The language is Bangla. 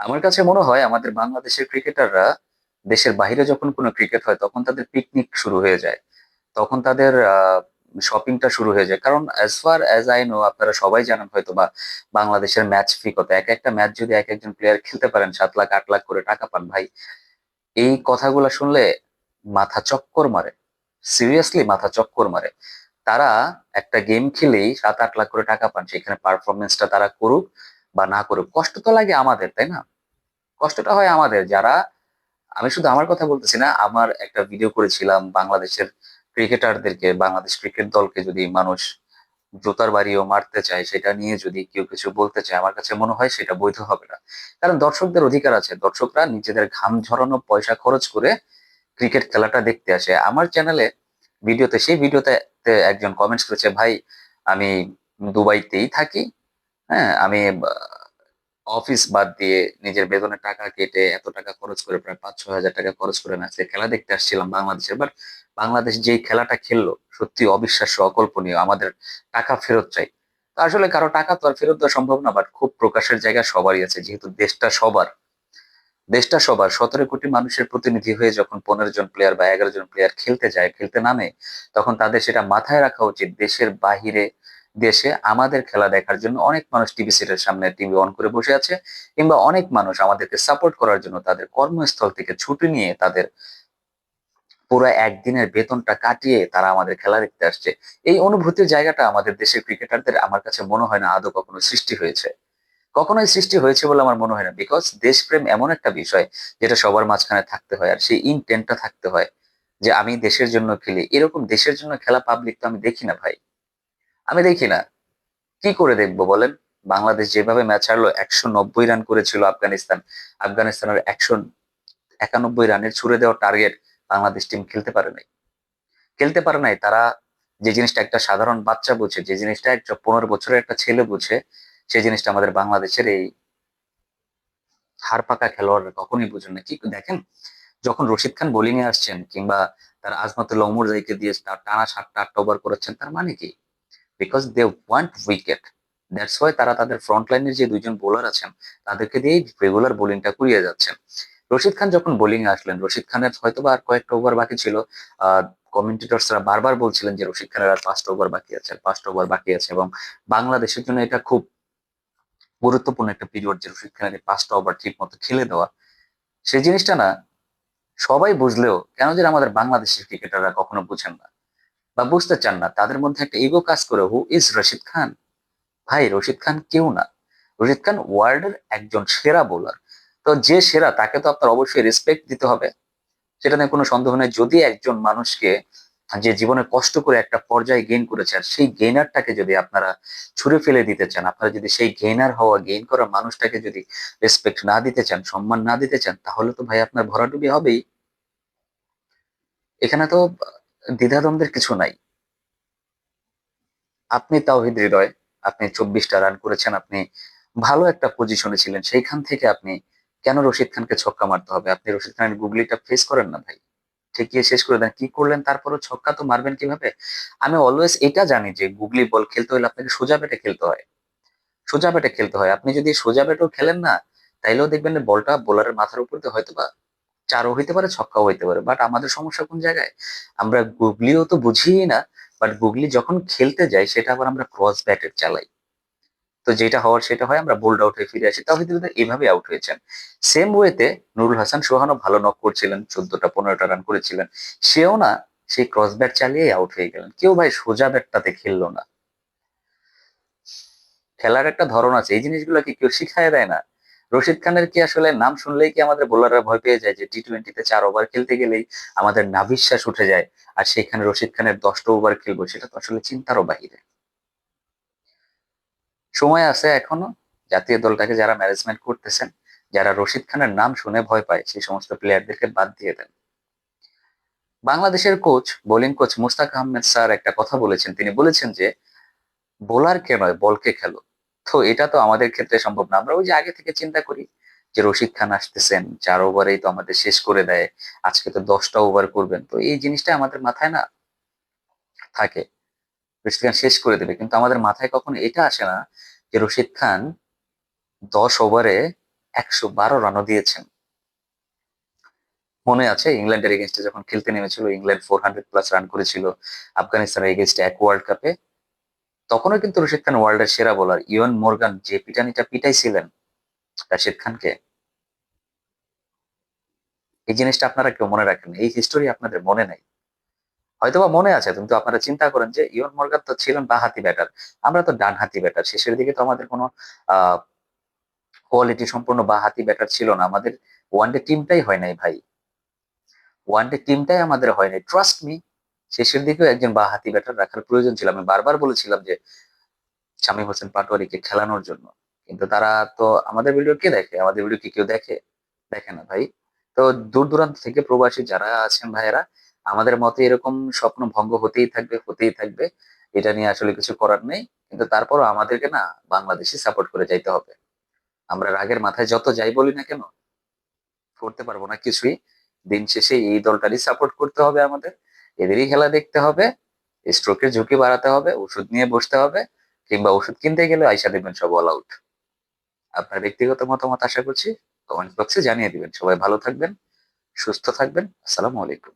আমার কাছে মনে হয় আমাদের বাংলাদেশের ক্রিকেটাররা দেশের বাইরে যখন কোনো ক্রিকেট হয়, তখন তাদের পিকনিক শুরু হয়ে যায়। তখন তাদের শপিংটা শুরু হয়ে যায়। কারণ as far as I know আপনারা সবাই জানেন হয়তো বা বাংলাদেশের ম্যাচ ফি কত এক একটা ম্যাচ যদি এক একজন প্লেয়ার খেলতে পারেন, সাত লাখ, আট লাখ করে টাকা পান, ভাই, এই কথাগুলো শুনলে মাথা চক্কর মারে। সিরিয়াসলি মাথা চক্কর মারে। তারা একটা গেম খেলেই সাত, আট লাখ করে টাকা পান, সেখানে পারফরমেন্সটা তারা করুক। বা না করুক, কষ্ট তো লাগে আমাদের, তাই না? কষ্টটা হয় আমাদের। যারা, আমি শুধু আমার কথা বলতেছি না, আমার একটা ভিডিও করেছিলাম বাংলাদেশের ক্রিকেটারদেরকে, বাংলাদেশ ক্রিকেট দলকে যদি মানুষ জোতার বাড়িও মারতে চায়, সেটা নিয়ে যদি কেউ কিছু বলতে চায়, আমার কাছে মনে হয় সেটা বৈধ হবে না। কারণ দর্শকদের অধিকার আছে। দর্শকরা নিজেদের ঘাম ঝরানো পয়সা খরচ করে ক্রিকেট খেলাটা দেখতে আসে। আমার চ্যানেলে ভিডিওতে সেই ভিডিওতে একজন কমেন্টস করেছে, ভাই, আমি দুবাইতেই থাকি হ্যাঁ আমি অফিস বাদ দিয়ে নিজের বেতনের টাকা কেটে এত টাকা খরচ করে প্রায় পাঁচ ছ হাজার টাকা খরচ করে না খেলা দেখতে আসছিলাম বাংলাদেশের বাট বাংলাদেশ যেই খেলাটা খেললো, সত্যি অবিশ্বাস্য অকল্পনীয়, আমাদের টাকা ফেরত চাই। আসলে কারও টাকা তো আর ফেরত দেওয়া সম্ভব না বাট খুব প্রকাশের জায়গা সবারই আছে, যেহেতু দেশটা সবার। দেশটা সবার, সতেরো কোটি মানুষের প্রতিনিধি হয়ে যখন পনেরো জন প্লেয়ার বা এগারো জন প্লেয়ার খেলতে যায়, খেলতে নামে, তখন তাদের সেটা মাথায় রাখা উচিত, দেশের বাহিরে দেশে আমাদের খেলা দেখার জন্য অনেক মানুষ টিভি সেটের সামনে টিভি অন করে বসে আছে কিংবা অনেক মানুষ আমাদেরকে সাপোর্ট করার জন্য তাদের কর্মস্থল থেকে ছুটি নিয়ে তাদের পুরো একদিনের বেতনটা কাটিয়ে তারা আমাদের খেলা দেখতে আসছে। এই অনুভূতির জায়গাটা আমাদের দেশের ক্রিকেটারদের আমার কাছে মনে হয় না আদৌ কখনো সৃষ্টি হয়েছে। কখনোই সৃষ্টি হয়েছে বলে আমার মনে হয় না বিকজ দেশপ্রেম এমন একটা বিষয় যেটা সবার মাঝখানে থাকতে হয় আর সেই ইনটেনটা থাকতে হয় যে আমি দেশের জন্য খেলি। এরকম দেশের জন্য খেলা পাবলিক তো আমি দেখি না ভাই। আমি দেখি না। কি করে দেখব বলেন? বাংলাদেশ যেভাবে ম্যাচ হারলো, একশো নব্বই রান করেছিল আফগানিস্তান। আফগানিস্তানের একশো একানব্বই রানের ছুড়ে দেওয়ার টার্গেট বাংলাদেশ টিম খেলতে পারে নাই। খেলতে পারে নাই, তারা যে জিনিসটা একটা সাধারণ বাচ্চা বুঝে, যে জিনিসটা একটা পনেরো বছরের একটা ছেলে বুঝে, সেই জিনিসটা আমাদের বাংলাদেশের এই হার পাকা খেলোয়াড়রা কখনই বুঝেন না। কি দেখেন? যখন রশিদ খান বোলিংয়ে আসছেন কিংবা তার আজমাতুল অমর জাইকে দিয়ে তার টানা সাতটা আটটা ওভার করেছেন তার মানে কি? Because they want wicket that's why তারা তাদের ফ্রন্ট লাইনের যে দুইজন বোলার আছেন, তাদেরকে দিয়েই রেগুলার বোলিংটা করিয়ে যাচ্ছেন। রশিদ খান যখন বোলিং আসলেন, রশিদ খানের হয়তো বা আর কয়েকটা ওভার বাকি ছিল। কমেন্টেটরসরা বারবার বলছিলেন যে রশিদ খানের আর পাঁচটা ওভার বাকি আছে, পাঁচটা ওভার বাকি আছে এবং বাংলাদেশের জন্য এটা খুব গুরুত্বপূর্ণ একটা পিরিয়ড যে রশিদ খানের পাঁচটা ওভার ঠিক মতো খেলে দেওয়া। সেই জিনিসটা না, সবাই বুঝলেও কেন যে আমাদের বাংলাদেশের ক্রিকেটাররা কখনো বুঝেন না। বা বুঝতে চান না, তাদের মধ্যে একটা ইগো কাজ করে হু ইজ রশিদ খান ভাই রশিদ খান কেউ না। রশিদ খান ওয়ার্ল্ডের একজন সেরা বোলার তো যে সেরা, তাকে তো আপনার অবশ্যই রেসপেক্ট দিতে হবে। সেটা নিয়ে কোনো সন্দেহ নেই। যদি একজন মানুষকে যে জীবনে কষ্ট করে একটা পর্যায়ে গেইন করেছে আর সেই গেইনারটাকে যদি আপনারা ছুড়ে ফেলে দিতে চান, আপনারা যদি সেই গেইনার হওয়া গেইন করা মানুষটাকে যদি রেসপেক্ট না দিতে চান, সম্মান না দিতে চান, তাহলে তো ভাই আপনার ভরাডুবি হবেই। এখানে তো দ্বিধাদ্বন্দ্বের কিছু নাই। আপনি তাওহিদ হৃদয়, আপনি চব্বিশটা রান করেছেন, আপনি ভালো একটা পজিশনে ছিলেন, সেইখান থেকে আপনি কেন রশিদ খানকে ছক্কা মারতে হবে? আপনি রশিদ খানের গুগলিটা ফেস করেন না ভাই। ঠেকিয়ে শেষ করে দেন, কি করলেন? তারপরও ছক্কা তো মারবেন কীভাবে? আমি অলওয়েজ এটা জানি যে গুগলি বল খেলতে হলে আপনাকে সোজা বেটে খেলতে হয়। সোজা বেটে খেলতে হয়। আপনি যদি সোজা বেটেও খেলেন না, তাইলেও দেখবেন বলটা বোলারের মাথার উপর দিয়ে হয়তো বা চারও হইতে পারে, ছক্কাও হইতে পারে। বাট আমাদের সমস্যা কোন জায়গায়? আমরা গুগলিও তো বুঝিই না বাট গুগলি যখন খেলতে যাই সেটা আবার আমরা ক্রস ব্যাটের চালাই। তো যেটা হওয়ার সেটা হয়, আমরা বোল্ড আউট হয়ে ফিরে আসি। তাহিদ এইভাবে আউট হয়েছেন। সেম ওয়েতে নুরুল হাসান সোহানও ভালো নক করছিলেন, চোদ্দটা, পনেরোটা রান করেছিলেন। সেও না, সেই ক্রস ব্যাট চালিয়ে আউট হয়ে গেলেন। কেউ ভাই সোজা ব্যাটটাতে খেললো না। খেলার একটা ধরন আছে। এই জিনিসগুলো কি কেউ শিখায় দেয় না। রশিদ খানের কি আসলে নাম শুনলেই কি আমাদের বোলাররা ভয় পেয়ে যায় যে টি টোয়েন্টিতে চার ওভার খেলতে গেলেই আমাদের নাভিশ্বাস উঠে যায় আর সেখানে রশিদ খানের দশটা ওভার খেলব? সেটা তো আসলে চিন্তারও বাহিরে। সময় আছে এখনও। জাতীয় দলটাকে যারা ম্যানেজমেন্ট করতেছেন, যারা রশিদ খানের নাম শুনে ভয় পায়, সেই সমস্ত প্লেয়ারদেরকে বাদ দিয়ে দেন। বাংলাদেশের coach bowling coach Mushtaq Ahmed sir একটা কথা বলেছেন। তিনি বলেছেন যে বোলারকে নয় বলকে খেলো। তো এটা তো আমাদের ক্ষেত্রে সম্ভব না। আমরা ওই যে আগে থেকে চিন্তা করি যে রশিদ খান আসতেছেন, চার ওভারেই তো আমাদের শেষ করে দেয়, আজকে তো দশটা ওভার করবেন। তো এই জিনিসটা আমাদের মাথায় না থাকে। রশিদ খান শেষ করে দেবে। কিন্তু আমাদের মাথায় কখনো এটা আসে না যে রশিদ খান দশ ওভারে একশো বারো রানও দিয়েছেন। মনে আছে ইংল্যান্ডের এগেনস্টে যখন খেলতে নেমেছিল, England four hundred plus run করেছিল, আফগানিস্তানের এগেনস্টে এক ওয়ার্ল্ড কাপে তখনও কিন্তু রশিদ খান ওয়ার্ল্ডের সেরা বোলার ইউএন মোরগান যে পিটানিটা পিটাইছিলেন, রাশিদ খানকে। এই জিনিসটা আপনারা কেউ মনে রাখেন এই হিস্টোরি আপনাদের মনে নাই। হয়তোবা মনে আছে, কিন্তু আপনারা চিন্তা করেন যে ইয়ন মোরগান তো ছিলেন বাহাতি ব্যাটার আমরা তো ডানহাতি ব্যাটার শেষের দিকে তো আমাদের কোনো কোয়ালিটি সম্পূর্ণ বাহাতি ব্যাটার ছিল না, আমাদের ওয়ানডে টিমটাই হয় নাই ভাই। ওয়ানডে টিমটাই আমাদের হয় নাই ট্রাস্ট মি শেষের দিকেও একজন বা হাতি ব্যাটার রাখার প্রয়োজন ছিল। আমি বারবার বলেছিলাম যে, শামীম হোসেন পাটোয়ারিকে খেলানোর জন্য। কিন্তু তারা তো আমাদের ভিডিও কে দেখে? আমাদের ভিডিও কি কেউ দেখে? দেখে না ভাই। তো দূর দূরান্ত থেকে প্রবাসী যারা আছেন ভাইয়েরা, আমাদের মতে এরকম স্বপ্ন ভঙ্গ হতেই থাকবে হতেই থাকবে। এটা নিয়ে আসলে কিছু করার নেই। কিন্তু তারপরও আমাদেরকে না বাংলাদেশে সাপোর্ট করে যাইতে হবে। আমরা রাগের মাথায় যত যাই বলি না কেন, করতে পারব না কিছুই। দিন শেষে এই দলটারই সাপোর্ট করতে হবে আমাদের। এদেরই খেলা দেখতে হবে স্ট্রোকের ঝুঁকি বাড়াতে হবে, ওষুধ নিয়ে বসতে হবে, কিংবা ওষুধ কিনতে গেলে আইসা দেবেন সব অল আউট আপনার ব্যক্তিগত মতামত আশা করছি কমেন্ট বক্সে জানিয়ে দিবেন। সবাই ভালো থাকবেন, সুস্থ থাকবেন, আসসালামু আলাইকুম।